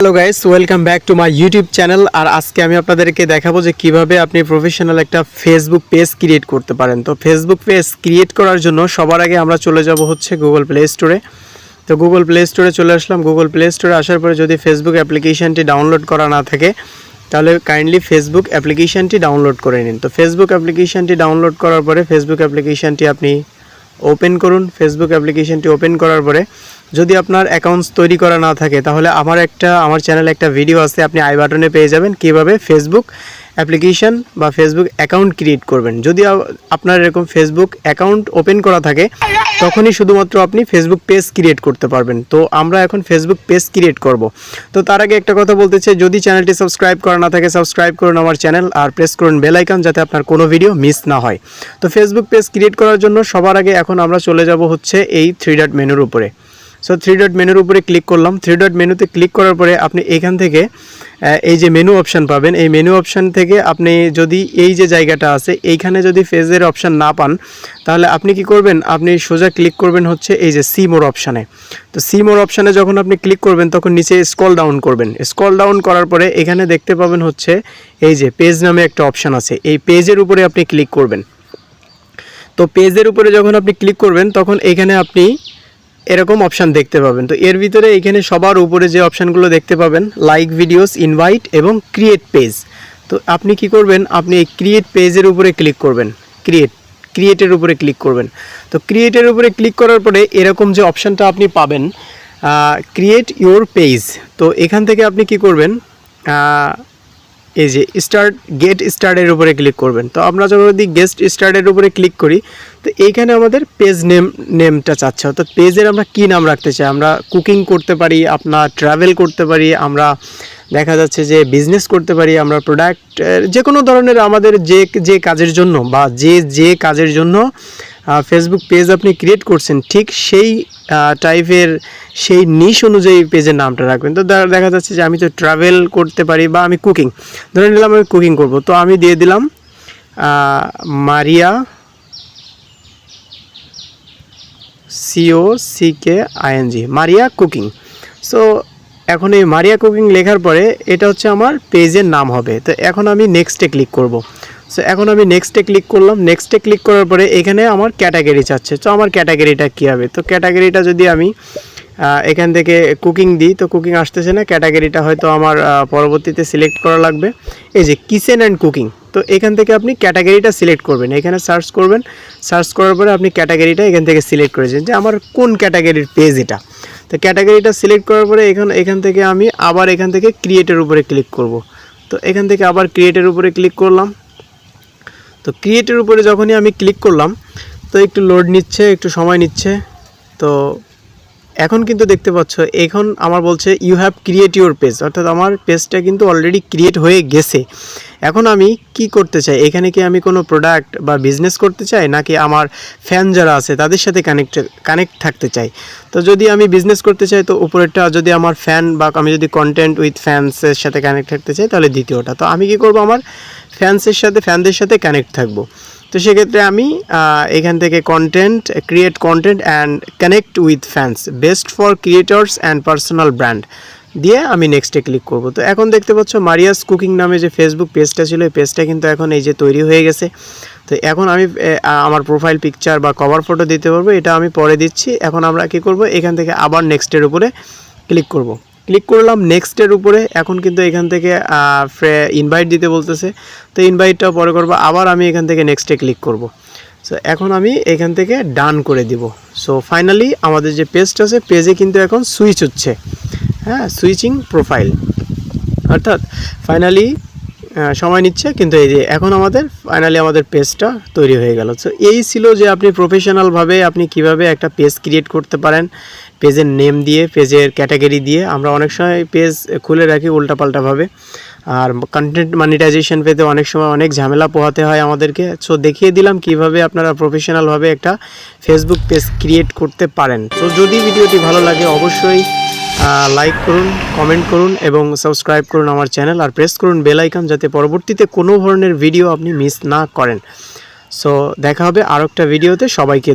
Hello guys welcome back to my YouTube channel আর আজকে আমি আপনাদেরকে দেখাবো যে কীভাবে আপনি প্রফেশনাল একটা ফেসবুক পেজ ক্রিয়েট করতে পারেন। তো ফেসবুক পেজ ক্রিয়েট করার জন্য সবার আগে আমরা চলে যাব হচ্ছে গুগল প্লে স্টোরে তো গুগল প্লে স্টোরে চলে আসলাম। গুগল প্লে স্টোরে আসার পরে যদি ফেসবুক অ্যাপ্লিকেশনটি ডাউনলোড করা না থাকে, তাহলে কাইন্ডলি ফেসবুক অ্যাপ্লিকেশনটি ডাউনলোড করে নিন। তো ফেসবুক অ্যাপ্লিকেশনটি ডাউনলোড করার পরে ফেসবুক অ্যাপ্লিকেশনটি আপনি ওপেন করুন। ফেসবুক অ্যাপ্লিকেশনটি ওপেন করার পরে যদি আপনার অ্যাকাউন্টস তৈরি করা না থাকে, তাহলে আমার একটা, আমার চ্যানেলে একটা ভিডিও আছে, আপনি আই বাটনে পেয়ে যাবেন। কীভাবে? ফেসবুক অ্যাপ্লিকেশন বা ফেসবুক অ্যাকাউন্ট ক্রিয়েট করবেন। যদি আপনার এরকম ফেসবুক অ্যাকাউন্ট ওপেন করা থাকে, তখনই শুধুমাত্র আপনি ফেসবুক পেজ ক্রিয়েট করতে পারবেন। তো আমরা এখন ফেসবুক পেজ ক্রিয়েট করব। তো তার আগে একটা কথা বলতে চাই, যদি চ্যানেলটি সাবস্ক্রাইব করা না থাকে সাবস্ক্রাইব করুন আমার চ্যানেল আর প্রেস করুন বেল যাতে আপনার কোনো ভিডিও মিস না হয়। তো ফেসবুক পেজ ক্রিয়েট করার জন্য সবার আগে এখন আমরা চলে যাব হচ্ছে এই থ্রি ডট মেনুর উপরে। সো থ্রি ডট মেনুর উপরে ক্লিক করলাম। থ্রি ডট মেনুতে ক্লিক করার পরে আপনি এখান থেকে এই যে মেনু অপশান পাবেন। এই মেনু অপশান থেকে আপনি যদি এই যে জায়গাটা আছে, এইখানে যদি ফেজের অপশান না পান, তাহলে আপনি কি করবেন? আপনি সোজা ক্লিক করবেন হচ্ছে এই যে সি মোর অপশানে তো সি মোর অপশানে যখন আপনি ক্লিক করবেন, তখন নিচে স্কল ডাউন করবেন। স্কল ডাউন করার পরে এখানে দেখতে পাবেন হচ্ছে এই যে পেজ নামে একটা অপশান আছে। এই পেজের উপরে আপনি ক্লিক করবেন। তো পেজের উপরে যখন আপনি ক্লিক করবেন, তখন এখানে আপনি এরকম অপশান দেখতে পাবেন। তো এর ভিতরে এখানে সবার উপরে যে অপশানগুলো দেখতে পাবেন লাইক ভিডিওস ইনভাইট এবং ক্রিয়েট পেজ তো আপনি কি করবেন? আপনি এই ক্রিয়েট পেজের উপরে ক্লিক করবেন। ক্রিয়েট ক্রিয়েটের উপরে ক্লিক করবেন। তো ক্রিয়েটের উপরে ক্লিক করার পরে এরকম যে অপশানটা আপনি পাবেন ক্রিয়েট ইওর পেজ তো এখান থেকে আপনি কি করবেন? এই যে স্টার্ট গেট স্টার্টের উপরে ক্লিক করবেন। তো আমরা যখন যদি গেস্ট স্টার্টের উপরে ক্লিক করি। তো এইখানে আমাদের পেজ নেম নেমটা চাচ্ছে। অর্থাৎ পেজের আমরা কী নাম রাখতে চাই? আমরা কুকিং করতে পারি আপনার ট্রাভেল করতে পারি, আমরা দেখা যাচ্ছে যে বিজনেস করতে পারি, আমরা প্রোডাক্ট যে কোনো ধরনের আমাদের যে যে কাজের জন্য বা যে যে কাজের জন্য ফেসবুক পেজ আপনি ক্রিয়েট করছেন, ঠিক সেই টাইপের সেই নিশ অনুযায়ী পেজের নামটা রাখবেন। তো দেখা যাচ্ছে যে আমি তো ট্রাভেল করতে পারি বা আমি কুকিং ধরে নিলাম আমি কুকিং করব। তো আমি দিয়ে দিলাম Maria C O C K I N G Maria cooking so এখন এই মারিয়া কুকিং লেখার পরে এটা হচ্ছে আমার পেজের নাম হবে। তো এখন আমি নেক্সটে ক্লিক করব। সো এখন আমি নেক্সটে ক্লিক করলাম। নেক্সটে ক্লিক করার পরে এখানে আমার ক্যাটাগরি চাচ্ছে। তো আমার ক্যাটাগরিটা কী হবে? তো ক্যাটাগরিটা যদি আমি এখান থেকে কুকিং দিই, তো কুকিং আসতেছে না। ক্যাটাগরিটা হয়তো আমার পরবর্তীতে সিলেক্ট করা লাগবে। এই যে কিচেন অ্যান্ড কুকিং তো এখান থেকে আপনি ক্যাটাগরিটা সিলেক্ট করবেন। এখানে সার্চ করবেন। সার্চ করার পরে আপনি ক্যাটাগরিটা এখান থেকে সিলেক্ট করেছেন যে আমার কোন ক্যাটাগরির পেজ এটা। তো ক্যাটাগরিটা সিলেক্ট করার পরে এখান এখান থেকে আমি আবার এখান থেকে ক্রিয়েটের উপরে ক্লিক করব। তো এখান থেকে আবার ক্রিয়েটের উপরে ক্লিক করলাম। তো ক্রিয়েটের উপরে যখনই আমি ক্লিক করলাম, তো একটু লোড নিচ্ছে, একটু সময় নিচ্ছে, তো এখন কিন্তু দেখতে পাচ্ছ, এখন আমার বলছে you have create your page অর্থাৎ আমার পেজটা কিন্তু অলরেডি ক্রিয়েট হয়ে গেছে। এখন আমি কি করতে চাই? এখানে কি আমি কোনো প্রোডাক্ট বা বিজনেস করতে চাই? নাকি আমার ফ্যান যারা আছে, তাদের সাথে কানেক্ট কানেক্ট থাকতে চাই? তো যদি আমি বিজনেস করতে চাই, তো উপরেরটা যদি আমার ফ্যান বা আমি যদি কন্টেন্ট উইথ ফ্যান্সের সাথে কানেক্ট থাকতে চাই, তাহলে দ্বিতীয়টা। তো আমি কি করব? আমার ফ্যান্সের সাথে ফ্যানদের সাথে কানেক্ট থাকব। তো সেক্ষেত্রে আমি এখান থেকে content create content and connect with fans best for creators and personal brand দিয়ে আমি নেক্সটে ক্লিক করব। তো এখন দেখতে পাচ্ছ মারিয়াস কুকিং নামে যে ফেসবুক পেজটা ছিল, এই পেজটা কিন্তু এখন এই যে তৈরি হয়ে গেছে। তো এখন আমি আমার প্রোফাইল পিকচার বা কভার ফটো দিতে পারব, এটা আমি পরে দিচ্ছি। এখন আমরা কি করব, এখান থেকে আবার নেক্সটের উপরে ক্লিক করব। ক্লিক করলাম নেক্সটের উপরে। এখন কিন্তু এখান থেকে ইনভাইট দিতে বলতেছে। তো ইনভাইটটাও পরে করব, আবার আমি এখান থেকে নেক্সটে ক্লিক করব। সো এখন আমি এখান থেকে ডান করে দিব। সো ফাইনালি আমাদের যে পেজটা আছে পেজে কিন্তু এখন সুইচ হচ্ছে। হ্যাঁ সুইচিং প্রোফাইল অর্থাৎ ফাইনালি সময় নিচ্ছে, কিন্তু এই যে এখন আমাদের ফাইনালি আমাদের পেজটা তৈরি হয়ে গেল। সো এই ছিল যে আপনি প্রফেশনালভাবে আপনি কীভাবে একটা পেজ ক্রিয়েট করতে পারেন পেজের নেম দিয়ে পেজের ক্যাটাগরি দিয়ে। আমরা অনেক সময় পেজ খুলে রাখি উল্টাপাল্টাভাবে। আর কন্টেন্ট মানিটাইজেশন পেতে অনেক সময় অনেক ঝামেলা পোহাতে হয় আমাদেরকে। সো দেখিয়ে দিলাম কীভাবে আপনারা প্রফেশনালভাবে একটা ফেসবুক পেজ ক্রিয়েট করতে পারেন। তো যদি ভিডিওটি ভালো লাগে অবশ্যই লাইক করুন কমেন্ট করুন এবং সাবস্ক্রাইব করুন আমার চ্যানেল আর প্রেস করুন বেল আইকন যাতে পরবর্তীতে কোনো ধরনের ভিডিও আপনি মিস না করেন। সো দেখা হবে আরও একটা ভিডিওতে সবাইকে